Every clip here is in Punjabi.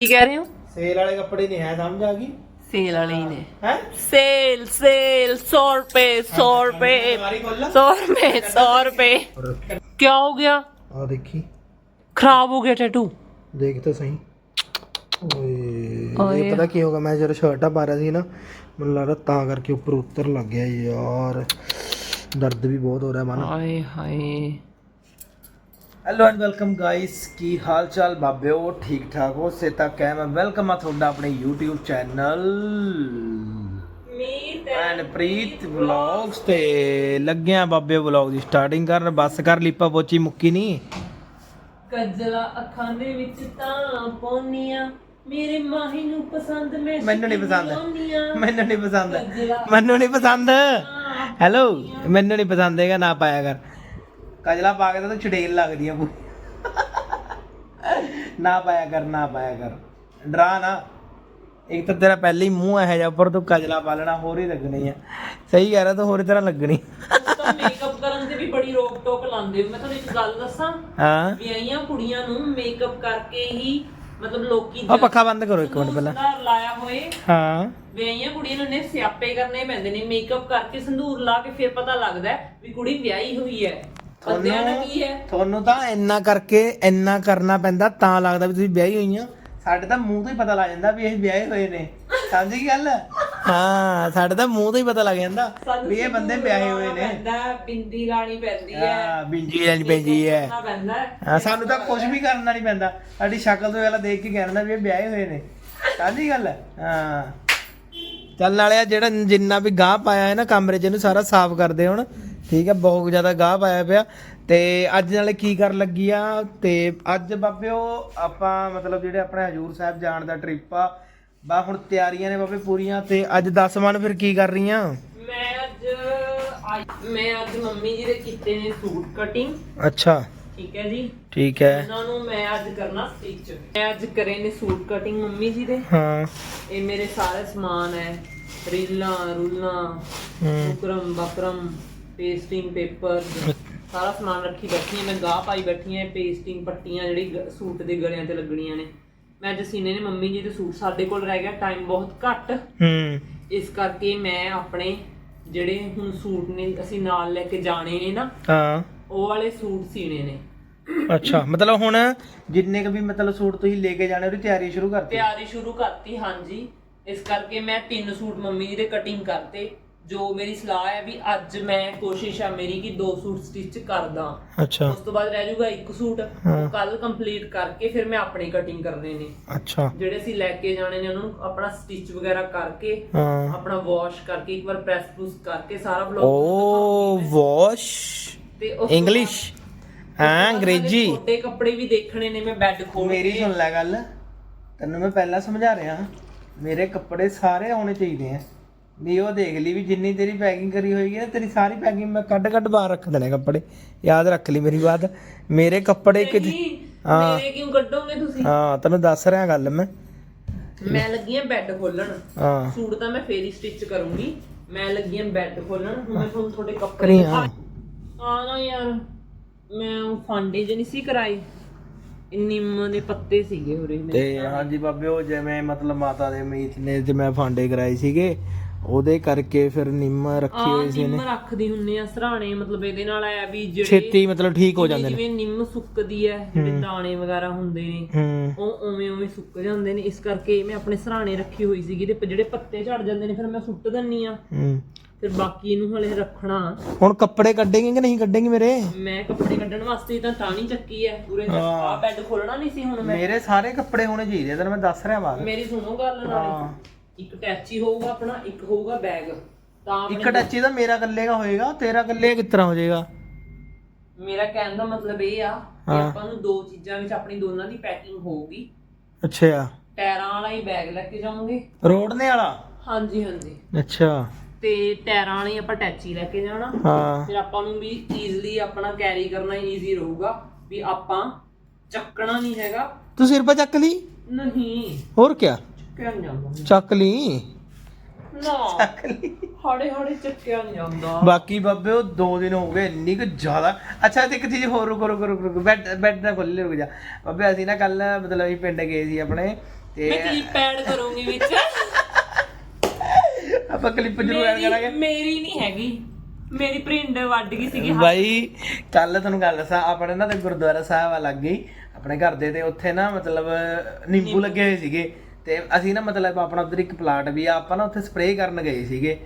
ਕੀ ਕਹਿ ਰਹੇ ਹੋ? ਸੇਲ ਵਾਲੇ ਕੱਪੜੇ ਨਹੀਂ ਹੈ ਸਮਝ ਆ ਗਈ? ਸੇਲ ਵਾਲੇ ਹੀ ਨੇ। ਹੈ? ਸੇਲ ਸੇਲ 100 ਰੁਪਏ 100 ਰੁਪਏ। ਸਾਰੀ ਖੋਲ 100 ਰੁਪਏ 100 ਰੁਪਏ। ਕੀ ਹੋ ਗਿਆ? ਆ ਦੇਖੀ। ਖਰਾਬ ਹੋ ਗਿਆ ਟੈਟੂ ਦੇਖ ਤਾਂ ਸਹੀ। ਓਏ ਓਏ। ਇਹ ਪਤਾ ਕੀ ਹੋਗਾ ਮੈਂ ਜਦੋਂ ਸ਼ਰਟਾਂ ਪਾ ਰਿਹਾ ਸੀ ਨਾ ਮੈਨੂੰ ਲੱਗਦਾ ਤਾਂ ਕਰਕੇ ਉੱਪਰ ਉੱਤਰ ਲੱਗ ਗਿਆ ਯਾਰ। ਦਰਦ ਵੀ ਬਹੁਤ ਹੋ ਰਿਹਾ ਮਨ। Hi hi. Hello and welcome guys ਕੀ ਹਾਲ ਚਾਲ ਬਾਬਿਓ? ਠੀਕ ਠਾਕ ਹੋ? ਸੇ ਤੱਕ ਹੈ। ਮੈਂ ਵੈਲਕਮ ਆ ਤੁਹਾਡਾ ਆਪਣੇ YouTube channel and Preet vlogs ਤੇ ਲੱਗਿਆ ਬਾਬੇ ਵਲੌਗ ਦੀ ਸਟਾਰਟਿੰਗ ਕਰਨ। ਬਸ ਕਰ ਲੀਪਾ ਪੋਚੀ ਮੁੱਕੀ ਨਹੀਂ ਕਜਲਾ ਅੱਖਾਂ ਦੇ ਵਿੱਚ ਤਾਂ ਪੌਨੀਆਂ ਮੇਰੇ ਮਾਹੀ ਨੂੰ ਪਸੰਦ ਮੈਂ ਮੈਨੂੰ ਨਹੀਂ ਪਸੰਦ। ਮੈਨੂੰ ਨਹੀਂ ਪਸੰਦ। ਮੈਨੂੰ ਨਹੀਂ ਪਸੰਦ। ਹੈਲੋ ਮੈਨੂੰ ਨਹੀਂ ਪਸੰਦ। ਹੈਗਾ ਨਾ ਪਾਇਆ ਕਰ। ਕਜਲਾ ਪਾ ਕੇ ਤਾਂ ਚੜੇਲ ਲੱਗਦੀ ਆ ਪੂਰੀ ਨਾ ਪਾਇਆ ਕਰ ਨਾ ਪਾਇਆ ਕਰ। ਡਰਾ ਨਾ। ਇੱਕ ਤਾਂ ਤੇਰਾ ਪਹਿਲੇ ਹੀ ਮੂੰਹ ਇਹੋ ਜਿਹਾ ਉੱਪਰ ਤੂੰ ਕਜਲਾ ਪਾ ਲੈਣਾ ਹੋਰ ਹੀ ਲੱਗਣੀ ਆ। ਸਹੀ ਕਹਿ ਰਿਹਾ ਤੂੰ ਹੋਰ ਹੀ ਤਰ੍ਹਾਂ ਲੱਗਣੀ। ਤਾਂ ਮੇਕਅਪ ਕਰਨ ਤੇ ਵੀ ਬੜੀ ਰੋਕ ਟੋਕ ਲਾਉਂਦੇ ਹੋ। ਮੈਂ ਤੁਹਾਨੂੰ ਇੱਕ ਗੱਲ ਦੱਸਾਂ ਹਾਂ। ਵਿਆਹੀਆਂ ਕੁੜੀਆਂ ਨੂੰ ਮੇਕਅਪ ਕਰਕੇ ਹੀ ਮਤਲਬ ਲੋਕੀ ਉਹ ਪੱਖਾ ਬੰਦ ਕਰੋ ਇੱਕ ਮਿੰਟ ਪਹਿਲਾਂ। ਸੰਧਾਰ ਲਾਇਆ ਹੋਏ। ਹਾਂ। ਵਿਆਹੀਆਂ ਕੁੜੀਆਂ ਨੂੰ ਨੇ ਸਿਆਪੇ ਕਰਨੇ ਪੈਂਦੇ ਨੇ ਮੇਕਅਪ ਕਰਕੇ ਸੰਧੂਰ ਲਾ ਕੇ ਫਿਰ ਪਤਾ ਲੱਗਦਾ ਹੈ ਵੀ ਕੁੜੀ ਵਿਆਹੀ ਹੋਈ ਹੈ। ਬੰਦਿਆਂ ਦਾ ਕੀ ਹੈ? ਤੁਹਾਨੂੰ ਤਾਂ ਇੰਨਾ ਕਰਕੇ ਇੰਨਾ ਕਰਨਾ ਪੈਂਦਾ ਤਾਂ ਲੱਗਦਾ ਵੀ ਤੁਸੀਂ ਵਿਆਹੀ ਹੋਈ ਆ। ਸਾਡੇ ਤਾਂ ਮੂੰਹ ਤੋਂ ਹੀ ਪਤਾ ਲੱਗ ਜਾਂਦਾ ਵੀ ਇਹ ਵਿਆਹੇ ਹੋਏ ਨੇ। ਸਮਝ ਗਈ ਗੱਲ? ਹਾਂ ਸਾਡੇ ਤਾਂ ਮੂੰਹ ਤੋਂ ਹੀ ਪਤਾ ਲੱਗ ਜਾਂਦਾ ਵੀ ਇਹ ਬੰਦੇ ਵਿਆਹੇ ਹੋਏ ਨੇ। ਪੈਂਦਾ ਬਿੰਦੀ ਲਾਣੀ ਪੈਂਦੀ ਹੈ। ਹਾਂ ਬਿੰਜੀ ਲੈਣੀ ਪੈਂਦੀ ਹੈ। ਕਰਨਾ ਪੈਂਦਾ? ਹੈ। ਹਾਂ ਸਾਨੂੰ ਤਾਂ ਕੁਝ ਵੀ ਕਰਨਾ ਨਹੀਂ ਪੈਂਦਾ। ਸਾਡੀ ਸ਼ਕਲ ਤੋਂ ਵਾਲਾ ਦੇਖ ਕੇ ਕਹਿਣਾ ਵੀ ਇਹ ਵਿਆਹੇ ਹੋਏ ਨੇ। ਸਮਝ ਗਈ ਗੱਲ? ਹਾਂ। ਚੱਲ ਨਾਲੇ ਆ ਜਿਹੜਾ ਜਿੰਨਾ ਵੀ ਗਾਹ ਪਾਇਆ ਹੈ ਨਾ ਕਮਰੇ 'ਚ ਇਹਨੂੰ ਸਾਰਾ ਸਾਫ਼ ਕਰਦੇ ਹੁਣ। ਠੀਕ ਹੈ ਬਹੁਤ ਜ਼ਿਆਦਾ ਗਾਹ ਪਾਇਆ ਪਿਆ। ਤੇ ਅੱਜ ਨਾਲੇ ਕੀ ਕਰਨ ਲੱਗੀ ਆ? ਤੇ ਅੱਜ ਬਾਬਿਓ ਆਪਾਂ ਮਤਲਬ ਜਿਹੜੇ ਆਪਣੇ ਹਜੂਰ ਸਾਹਿਬ ਜਾਣ ਦਾ ਟ੍ਰਿਪ ਆ ਬਾ ਹੁਣ ਤਿਆਰੀਆਂ ਨੇ ਬਾਬੇ ਪੂਰੀਆਂ ਤੇ ਅੱਜ 10 ਮਨ ਫਿਰ ਕੀ ਕਰ ਰਹੀਆਂ? ਮੈਂ ਅੱਜ ਅੱਜ- ਮੈਂ ਅੱਜ ਮੰਮੀ ਜੀ ਦੇ ਕੀਤੇ ਨੇ ਸੂਟ ਕਟਿੰਗ ਅੱਛਾ। ਠੀਕ ਹੈ ਜੀ। ਠੀਕ ਹੈ। ਉਹਨਾਂ ਨੂੰ ਮੈਂ ਅੱਜ ਕਰਨਾ ਸਟਿਚ ਮੈਂ ਅੱਜ ਕਰੇ ਨੇ ਸੂਟ ਕਟਿੰਗ ਮੰਮੀ ਜੀ ਦੇ। ਹਾਂ। ਇਹ ਮੇਰੇ ਸਾਰੇ ਸਮਾਨ ਹੈ। ਰੀਲਾਂ ਰੂਲਾਂ ਹੂੰ। ਬੁਕਰਮ ਬਕਰਮ। ਪੇਸਟਿੰਗ ਪੇਪਰ ਸਾਰਾ ਸਮਾਨ ਰੱਖੀ ਬੈਠੀ ਹਾਂ ਮੈਂ ਗਾਹ ਪਾਈ ਬੈਠੀ ਹਾਂ ਪੇਸਟਿੰਗ ਪੱਟੀਆਂ ਜਿਹੜੀ ਗ- ਸੂਟ ਦੇ ਗਲਿਆਂ ਤੇ ਲੱਗਣੀਆਂ ਨੇ। ਮੈਂ ਅੱਜ ਸੀਨੇ ਨੇ ਮੰਮੀ ਜੀ ਦੇ ਸੂਟ ਸਾਡੇ ਕੋਲ ਰਹਿ ਗਿਆ ਟਾਈਮ ਬਹੁਤ ਘੱਟ। ਹੂੰ। ਇਸ ਕਰਕੇ ਮੈਂ ਆਪਣੇ ਜਿਹੜੇ ਹੁਣ ਸੂਟ ਨੇ ਅਸੀਂ ਨਾਲ ਲੈ ਕੇ ਜਾਣੇ ਨੇ ਨਾ ਹਾਂ। ਉਹ ਵਾਲੇ ਸੂਟ ਸੀਨੇ ਨੇ। ਅੱਛਾ ਮਤਲਬ ਹੁਣ ਜਿੰਨੇ ਕ ਵੀ ਮਤਲਬ ਸੂਟ ਤੁਸੀਂ ਲੈ ਕੇ ਜਾਣੇ ਉਹਦੀ ਤਿਆਰੀ ਸ਼ੁਰੂ ਕਰਤੀ? ਤਿਆਰੀ ਸ਼ੁਰੂ ਕਰਤੀ ਹਾਂਜੀ। ਇਸ ਕਰਕੇ ਮੈਂ ਤਿੰਨ ਸੂਟ ਮੰਮੀ ਜੀ ਦੇ ਕਟਿੰਗ ਕਰਤੇ। ਜੋ ਮੇਰੀ ਸਲਾਹ ਹੈ ਵੀ ਅੱਜ ਮੈਂ ਕੋਸ਼ਿਸ਼ ਆ ਮੇਰੀ ਕਿ ਦੋ ਸੂਟ ਸਟਿਚ ਕਰਦਾ। ਅੱਛਾ। ਉਸ ਤੋਂ ਬਾਅਦ ਰਹਿ ਜਾਊਗਾ ਇੱਕ ਸੂਟ। ਹਾਂ। ਕੱਲ ਕੰਪਲੀਟ ਕਰਕੇ ਫਿਰ ਮੈਂ ਆਪਣੀ ਕਟਿੰਗ ਕਰਨੇ ਨੇ। ਅੱਛਾ। ਜਿਹੜੇ ਅਸੀਂ ਲੈ ਕੇ ਜਾਣੇ ਨੇ ਉਹਨਾਂ ਨੂੰ ਆਪਣਾ ਸਟਿਚ ਵਗੈਰਾ ਕਰਕੇ ਹਾਂ। ਆਪਣਾ ਵਾਸ਼ ਕਰਕੇ ਇੱਕ ਵਾਰ ਪ੍ਰੈਸ ਪ੍ਰੂਸ ਕਰਕੇ ਸਾਰਾ ਓ ਬਲੌਗ ਵਾਸ਼ ਤੇ ਉਸ ਤੋਂ ਇੰਗਲਿਸ਼ ਬਾਅਦ- ਹਾਂ ਬਾਅਦ ਮੇਰੇ ਅੰਗਰੇਜ਼ੀ ਛੋਟੇ ਕੱਪੜੇ ਵੀ ਦੇਖਣੇ ਨੇ ਮੈਂ ਬੈੱਡ ਖੋਲ ਮੇਰੀ ਸੁਣ ਲੈ ਗੱਲ। ਤੈਨੂੰ ਮੈਂ ਪਹਿਲਾਂ ਸਮਝਾ ਰਿਹਾ ਮੇਰੇ ਕੱਪੜੇ ਸਾਰੇ ਆਉਣੇ ਚਾਹੀਦੇ ਆ। ਵੀ ਉਹ ਦੇਖ ਲਈ ਵੀ ਜਿੰਨੀ ਤੇਰੀ ਪੈਕਿੰਗ ਕਰੀ ਹੋਏਗੀ ਨਾ ਤੇਰੀ ਸਾਰੀ ਪੈਕਿੰਗ ਮੈਂ ਕੱਢ ਕੱਢ ਬਾਹਰ ਰੱਖ ਦੇਣੇ ਕੱਪੜੇ। ਯਾਦ ਰੱਖ ਲਈ ਮੇਰੀ ਬਾਤ। ਮੇਰੇ ਕੱਪੜੇ ਕਿਤੇ ਹਾਂ। ਮੇਰੇ ਕਿਉਂ ਕੱਢੋਗੇ ਤੁਸੀਂ? ਹਾਂ ਤੈਨੂੰ ਦੱਸ ਰਿਹਾ ਗੱਲ ਮੈਂ। ਮੈਂ ਲੱਗੀ ਆ ਬੈੱਡ ਖੋਲਣ। ਹਾਂ। ਸੂਟ ਤਾਂ ਮੈਂ ਫੇਰ ਹੀ ਸਟਿਚ ਕਰੂੰਗੀ। ਮੈਂ ਲੱਗੀ ਆ ਬੈੱਡ ਖੋਲਣ। ਹੁਣ ਮੈਂ ਤੁਹਾਨੂੰ ਤੁਹਾਡੇ ਕੱਪੜੇ ਹਾਂ। ਨਾ ਯਾਰ ਮੈਂ ਉਹ ਫਾਂਡੇ ਜਿਹੀ ਨਹੀਂ ਸੀ ਕਰਾਈ ਨਿੰਮ ਦੇ ਪੱਤੇ ਸੀਗੇ ਉਰੇ ਮੇਰੇ ਤੇ ਹਾਂਜੀ ਬਾਬੇ ਉਹ ਜਿਵੇਂ ਮਤਲਬ ਮਾਤਾ ਦੇ ਮੀਤ ਨੇ ਤੇ ਮੈਂ ਫਾਂਡੇ ਕਰਾਏ ਸੀਗੇ ਉਹਦੇ ਕਰਕੇ ਫਿਰ ਨਿੰਮ ਰੱਖੀ ਹੋਈ ਸੀ ਨਿੰਮ ਰੱਖਦੀ ਹੁੰਨੇ ਆ ਸਰਾਣੇ ਮਤਲਬ ਇਹਦੇ ਨਾਲ ਆਇਆ ਵੀ ਜਿਹੜੇ ਛੇਤੀ ਮਤਲਬ ਠੀਕ ਹੋ ਜਾਂਦੇ ਨੇ। ਜਿਵੇਂ ਨਿੰਮ ਸੁੱਕਦੀ ਹੈ। ਜਿਹੜੇ ਦਾਣੇ ਵਗੈਰਾ ਹੁੰਦੇ ਨੇ ਉਹ ਉਵੇਂ ਉਵੇਂ ਸੁੱਕ ਜਾਂਦੇ ਨੇ। ਇਸ ਕਰਕੇ ਮੈਂ ਆਪਣੇ ਸਰਾਣੇ ਰੱਖੀ ਹੋਈ ਸੀਗੀ ਤੇ ਜਿਹੜੇ ਪੱਤੇ ਝੜ ਜਾਂਦੇ ਨੇ ਫਿਰ ਮੈਂ ਸੁੱਟ ਦਿੰਨੀ ਆ। ਹੂੰ। ਫਿਰ ਬਾਕੀ ਇਹਨੂੰ ਹਲੇ ਰੱਖਣਾ। ਹੁਣ ਕੱਪੜੇ ਕੱਢੇਂਗੇ ਕਿ ਨਹੀਂ ਕੱਢੇਂਗੇ ਮੇਰੇ? ਮੈਂ ਕੱਪੜੇ ਕੱਢਣ ਵਾਸਤੇ ਤਾਂ ਟਾਣੀ ਚੱਕੀ ਹੈ ਪੂਰੇ। ਆ ਬੈੱਡ ਖੋਲਣਾ ਨਹੀਂ ਸੀ ਹੁਣ ਮੈਂ। ਮੇਰੇ ਸਾਰੇ ਕੱਪੜੇ ਹੋਣੇ ਚਾਹੀਦੇ ਆ, ਤੈਨੂੰ ਮੈਂ ਦੱਸ ਰਿਹਾ ਬਾਅਦ। ਮੇਰੀ ਸੁਣੋ ਗੱਲ ਹਾਂ। ਨਾਲੇ ਇੱਕ ਟੈਚੀ ਹੋਊਗਾ ਆਪਣਾ ਇੱਕ ਹੋਊਗਾ ਬੈਗ ਤਾਂ ਆਪਣੇ- ਇੱਕ ਟੱਚੀ ਤਾਂ ਮੇਰਾ ਇਕੱਲੇ ਦਾ ਹੋਏਗਾ ਤੇਰਾ ਇਕੱਲੇ ਕਿਸ ਤਰ੍ਹਾਂ ਹੋ ਜਾਏਗਾ? ਮੇਰਾ ਕਹਿਣ ਦਾ ਮਤਲਬ ਇਹ ਆ ਕਿ ਹਾਂ। ਆਪਾਂ ਨੂੰ ਦੋ ਚੀਜ਼ਾਂ ਵਿੱਚ ਆਪਣੀ ਦੋਨਾਂ ਦੀ ਪੈਕਿੰਗ ਹੋਊਗੀ। ਅੱਛਾ। ਟਾਇਰਾਂ ਵਾਲਾ ਹੀ ਬੈਗ ਲੈ ਕੇ ਜਾਵਾਂਗੇ। ਰੋੜਨੇ ਵਾਲਾ? ਹਾਂਜੀ ਹਾਂਜੀ। ਅੱਛਾ। ਤੇ ਟਾਇਰਾਂ ਵਾਲੀ ਆਪਾਂ ਟੈਚੀ ਲੈ ਕੇ ਜਾਣਾ। ਹਾਂ। ਫਿਰ ਆਪਾਂ ਨੂੰ ਵੀ ਈਜ਼ੀਲੀ ਆਪਣਾ ਕੈਰੀ ਕਰਨਾ ਈਜ਼ੀ ਰਹੂਗਾ ਵੀ ਆਪਾਂ ਚੱਕਣਾ ਨਹੀਂ ਹੈਗਾ। ਤੂੰ ਸਿਰ ਚੱਕ ਲਈ? ਨਹੀਂ। ਹੋਰ ਕਿਆ? ਚੱਕਿਆ ਨਹੀਂ ਜਾਂਦਾ ਚੱਕ ਲਈ ਨਾ ਚੱਕ ਲਈ ਹਾੜੇ ਹਾੜੇ ਚੱਕਿਆ ਨਹੀਂ ਜਾਂਦਾ। ਬਾਕੀ ਬਾਬੇ ਉਹ ਦੋ ਦਿਨ ਹੋ ਗਏ ਇੰਨੀ ਕੁ ਜ਼ਿਆਦਾ। ਅੱਛਾ ਤੇ ਇੱਕ ਚੀਜ਼ ਹੋਰ ਰੁਕੋ ਰੁਕੋ ਰੁਕੋ ਰੁਕੋ ਬੈੱਡ ਬੈੱਡ ਨਾ ਖੋਲੀ ਰੁਕ ਜਾ। ਬਾਬੇ ਅਸੀਂ ਨਾ ਕੱਲ ਮਤਲਬ ਅਸੀਂ ਪਿੰਡ ਗਏ ਸੀ ਆਪਣੇ ਤੇ ਮੈਂ ਕਲਿੱਪ ਐਡ ਕਰੂੰਗੀ ਵਿੱਚ? ਆਪਾਂ ਕਲਿੱਪ ਜ਼ਰੂਰ ਐਡ ਕਰਾਂਗੇ। ਮੇਰੀ ਨਹੀਂ ਹੈਗੀ। ਮੇਰੀ ਪ੍ਰਿੰਟ ਵੱਢ ਗਈ ਸੀਗੀ ਬਾਈ ਕੱਲ ਤੁਹਾਨੂੰ ਗੱਲ ਦੱਸਾਂ ਆਪਣੇ ਨਾ ਤੇ ਗੁਰਦੁਆਰਾ ਸਾਹਿਬ ਆ ਲੱਗ ਗਈ ਆਪਣੇ ਘਰ ਦੇ ਤੇ ਉੱਥੇ ਨਾ ਮਤਲਬ ਨਿੰਬੂ। ਲੱਗੇ ਹੋਏ ਸੀਗੇ। ਤੇ ਅਸੀਂ ਨਾ ਮਤਲਬ ਆਪਣਾ ਉਧਰ ਇੱਕ ਪਲਾਟ ਵੀ ਆ ਆਪਾਂ ਨਾ ਉੱਥੇ ਸਪਰੇਅ ਕਰਨ ਗਏ ਸੀਗੇ।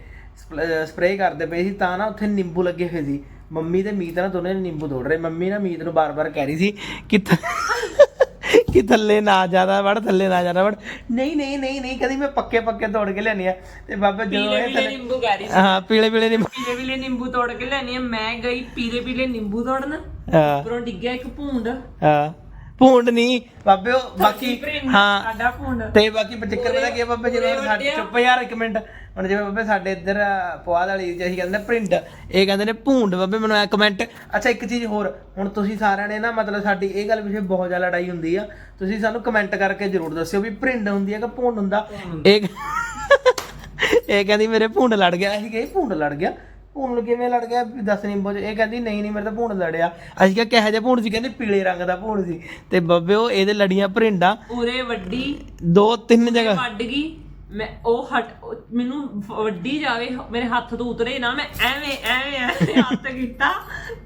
ਸਪਰੇਅ ਕਰਦੇ ਪਏ ਸੀ ਤਾਂ ਨਾ ਉੱਥੇ ਨਿੰਬੂ ਲੱਗੇ ਹੋਏ ਸੀ। ਮੰਮੀ ਤੇ ਮੀਤ ਨਾ ਦੋਨੇ ਨਿੰਬੂ ਤੋੜ ਰਹੇ। ਮੰਮੀ ਨਾ ਮੀਤ ਨੂੰ ਬਾਰ-ਬਾਰ ਕਹਿ ਰਹੀ ਸੀ ਕਿ ਕਿ ਥੱਲੇ ਨਾ ਜ਼ਿਆਦਾ ਵੜ ਥੱਲੇ ਨਾ ਜ਼ਿਆਦਾ ਵੜ। ਨਹੀਂ ਨਹੀਂ ਨਹੀਂ ਨਹੀਂ ਕਦੀ ਮੈਂ ਪੱਕੇ ਪੱਕੇ ਤੋੜ ਕੇ ਲਿਆਨੀ ਆ। ਤੇ ਬਾਬਾ ਜਦੋਂ ਪੀਲੇ ਇਹ ਥੱਲੇ ਨਿੰਬੂ ਕਹਿ ਰਹੀ ਸੀ। ਹਾਂ ਪੀਲੇ ਪੀਲੇ ਨਿੰਬੂ। ਪੀਲੇ ਪੀਲੇ ਨਿੰਬੂ ਤੋੜ ਕੇ ਲੈਣੀ ਆ। ਮੈਂ ਗਈ ਪੀਲੇ ਪੀਲੇ ਨਿੰਬੂ ਤੋੜਨ। ਹਾਂ। ਉੱਪਰੋਂ ਡਿੱਗਿਆ ਇੱਕ ਭੂੰਡ। ਹਾਂ। ਭੂੰਡ ਨਹੀਂ। ਬਾਬੇ ਉਹ ਬਾਕੀ ਹਾਂ। ਸਾਡਾ ਭੂੰਡ। ਤੇ ਬਾਕੀ ਚੱਕਰ ਪਤਾ ਕੀ ਆ ਬਾਬੇ ਜਦੋਂ ਪੂਰੇ ਸਾਡੇ ਆ। ਚੁੱਪ ਯਾਰ ਇੱਕ ਮਿੰਟ। ਹੁਣ ਜਿਵੇਂ ਬਾਬੇ ਸਾਡੇ ਇੱਧਰ ਪੁਆਧ ਵਾਲੀ ਅਸੀਂ ਕਹਿੰਦੇ ਨੇ ਪ੍ਰਿੰਟ ਇਹ ਕਹਿੰਦੇ ਨੇ ਭੂੰਡ। ਬਾਬੇ ਮੈਨੂੰ ਐ ਕਮੈਂਟ ਅੱਛਾ ਇੱਕ ਚੀਜ਼ ਹੋਰ। ਹੁਣ ਤੁਸੀਂ ਸਾਰਿਆਂ ਨੇ ਨਾ ਮਤਲਬ ਸਾਡੀ ਇਹ ਗੱਲ ਪਿੱਛੇ ਬਹੁਤ ਜ਼ਿਆਦਾ ਲੜਾਈ ਹੁੰਦੀ ਆ। ਤੁਸੀਂ ਸਾਨੂੰ ਕਮੈਂਟ ਕਰਕੇ ਜ਼ਰੂਰ ਦੱਸਿਓ ਵੀ ਪ੍ਰਿੰਟ ਹੁੰਦੀ ਹੈ ਕਿ ਭੂੰਡ ਹੁੰਦਾ? ਇਹ ਇਹ ਕਹਿੰਦੀ ਮੇਰੇ ਭੂੰਡ ਲੜ ਗਿਆ ਅਸੀਂ ਕਹੇ ਭੂੰਡ ਲੜ ਗਿਆ। ਭੂੰਡ ਕਿਵੇਂ ਲੜ ਗਿਆ? ਦੱਸ ਨਹੀਂ ਬੋਝ ਇਹ ਕਹਿੰਦੀ ਨਹੀਂ ਨਹੀਂ ਮੇਰੇ ਤਾਂ ਭੂੰਡ ਲੜਿਆ। ਅਸੀਂ ਕਿਹਾ ਕਿਹੋ ਜਿਹਾ ਭੂੰਡ ਸੀ? ਕਹਿੰਦੀ ਪੀਲੇ ਰੰਗ ਦਾ ਭੂੰਡ ਸੀ। ਤੇ ਬੱਬੇ ਉਹ ਇਹਦੇ ਲੜੀਆਂ ਭਰਿੰਡਾਂ ਉਰੇ ਵੱਡੀ ਦੋ ਤਿੰਨ ਜਗ੍ਹਾ। ਵੱਢ ਗਈ। ਮੈਂ ਉਹ ਹਟ ਉਹ ਮੈਨੂੰ ਵੱਡੀ ਜਾਵੇ ਮੇਰੇ ਹੱਥ ਤੋਂ ਉਤਰੇ ਨਾ ਮੈਂ ਐਵੇਂ ਐਵੇਂ ਐਵੇਂ ਹੱਥ ਕੀਤਾ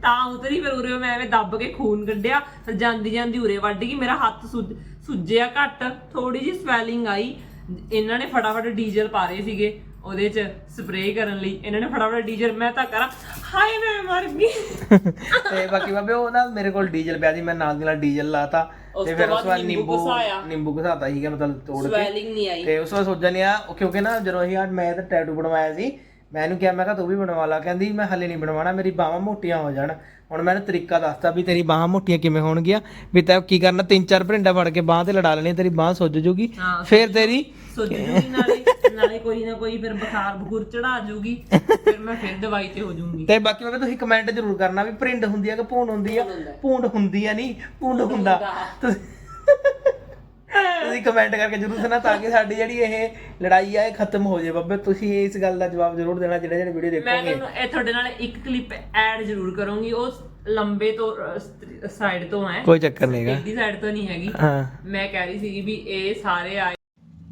ਤਾਂ ਉਤਰੀ ਫਿਰ ਉਰੇ ਮੈਂ ਐਵੇਂ ਦੱਬ ਕੇ ਖੂਨ ਕੱਢਿਆ ਫਿਰ ਜਾਂਦੀ ਜਾਂਦੀ ਉਰੇ ਵੱਢ ਗਈ। ਮੇਰਾ ਹੱਥ ਸੁੱਜ- ਸੁੱਜਿਆ ਘੱਟ ਥੋੜੀ ਜਿਹੀ ਸਵੈਲਿੰਗ ਆਈ। ਇਹਨਾਂ ਨੇ ਫਟਾਫਟ ਡੀਜ਼ਲ ਪਾ ਰਹੇ ਸੀਗੇ। ਉਹਦੇ ਚ ਸਪਰੇਅ ਕਰਨ ਲਈ। ਇਹਨਾਂ ਨੇ ਫਟਾਫਟ ਡੀਜ਼ਲ ਮੈਂ ਤਾਂ ਕਰਾਂ ਹਾਏ ਮੈਂ ਮਰ ਗਈ। ਤੇ ਬਾਕੀ ਬਾਬੇ ਉਹ ਨਾ ਮੇਰੇ ਕੋਲ ਡੀਜ਼ਲ ਪਿਆ ਸੀ ਮੈਂ ਨਾਲ ਦੀ ਨਾਲ ਡੀਜ਼ਲ ਲਾਤਾ। ਤੇ ਤੋਂ ਫਿਰ ਉਸ ਬਾਅਦ ਵਾਰ ਨਿੰਬੂ ਨਿੰਬੂ ਘਸਾਤਾ ਸੀਗਾ ਮਤਲਬ ਤੋੜ ਕੇ। ਸਵੈਲਿੰਗ ਨਹੀਂ ਆਈ। ਤੇ ਉਸ ਵਾਰ ਸੋਚਿਆ ਨਹੀਂ ਆ ਉਹ ਕਿਉਂਕਿ ਨਾ ਜਦੋਂ ਅਸੀਂ ਅੱਜ ਮੈਂ ਤਾਂ ਟੈਟੂ ਬਣਵਾਇਆ ਸੀ ਮੈਂ ਇਹਨੂੰ ਕਿਹਾ ਮੈਂ ਕਿਹਾ ਤੂੰ ਵੀ ਬਣਵਾ ਲਾ। ਕਹਿੰਦੀ ਮੈਂ ਹਲੇ ਨਹੀਂ ਬਣਵਾਉਣਾ ਮੇਰੀ ਬਾਹਾਂ ਮੋਟੀਆਂ ਹੋ ਜਾਣ। ਹੁਣ ਮੈਂ ਇਹਨੂੰ ਤਰੀਕਾ ਦੱਸਤਾ ਵੀ ਤੇਰੀ ਬਾਹਾਂ ਮੋਟੀਆਂ ਕਿਵੇਂ ਹੋਣਗੀਆਂ ਵੀ ਤੈਂ ਕੀ ਕਰਨਾ ਤਿੰਨ ਚਾਰ ਭਰਿੰਡਾ ਫੜ ਕੇ ਬਾਹਾਂ ਤੇ ਲੜਾ ਲੈਣੀ ਤੇਰੀ ਬਾਹ ਸੁੱਜ ਜੂਗੀ। ਫਿਰ ਤੇਰੀ ਸੁੱਜ ਜੂਗੀ ਨਾਲੇ। ਨਾਲੇ ਕੋਈ ਨਾ ਕੋਈ ਫਿਰ ਬੁਖਾਰ ਬਖੂਰ ਚੜਾ ਜੂਗੀ ਫਿਰ ਮੈਂ ਫਿਰ ਦਵਾਈ ਤੇ ਹੋ ਜੂਗੀ ਤੇ ਬਾਕੀ ਬਾਬੇ ਤੁਸੀਂ ਕਮੈਂਟ ਜ਼ਰੂਰ ਕਰਨਾ ਵੀ ਪ੍ਰਿੰਟ ਹੁੰਦੀ ਆ ਕਿ ਭੂੰਡ ਹੁੰਦੀ ਆ? ਭੂੰਡ ਹੁੰਦੀ। ਆ ਨਹੀਂ ਭੂੰਡ ਹੁੰਦਾ। ਤੁਸੀਂ ਤੁਸੀਂ ਕਮੈਂਟ ਕਰਕੇ ਜ਼ਰੂਰ ਸੁਣਾ ਤਾਂ ਕਿ ਸਾਡੀ ਜਿਹੜੀ ਇਹ ਲੜਾਈ ਆ ਇਹ ਖਤਮ ਹੋ ਜਾਏ। ਬਾਬੇ ਤੁਸੀਂ ਇਸ ਗੱਲ ਦਾ ਜਵਾਬ ਜ਼ਰੂਰ ਦੇਣਾ ਜਿਹੜੇ ਜਿਹੜੇ ਵੀਡੀਓ ਮੈਂ ਦੇਖੋਗੇ। ਤੁਹਾਨੂੰ ਇਹ ਤੁਹਾਡੇ ਨਾਲ ਇੱਕ ਕਲਿੱਪ ਐਡ ਜ਼ਰੂਰ ਕਰੂੰਗੀ। ਉਹ ਲੰਬੇ ਤੋਂ ਸਾਈਡ ਤੋਂ ਹੈ। ਕੋਈ ਚੱਕਰ ਨਹੀਂਗਾ ਇੱਡੀ ਸਾਈਡ ਤੋਂ ਨਹੀਂ ਹੈਗੀ। ਮੈਂ ਕਹਿ ਰਹੀ ਸੀਗੀ ਵੀ ਇਹ ਸਾਰੇ ਆਏ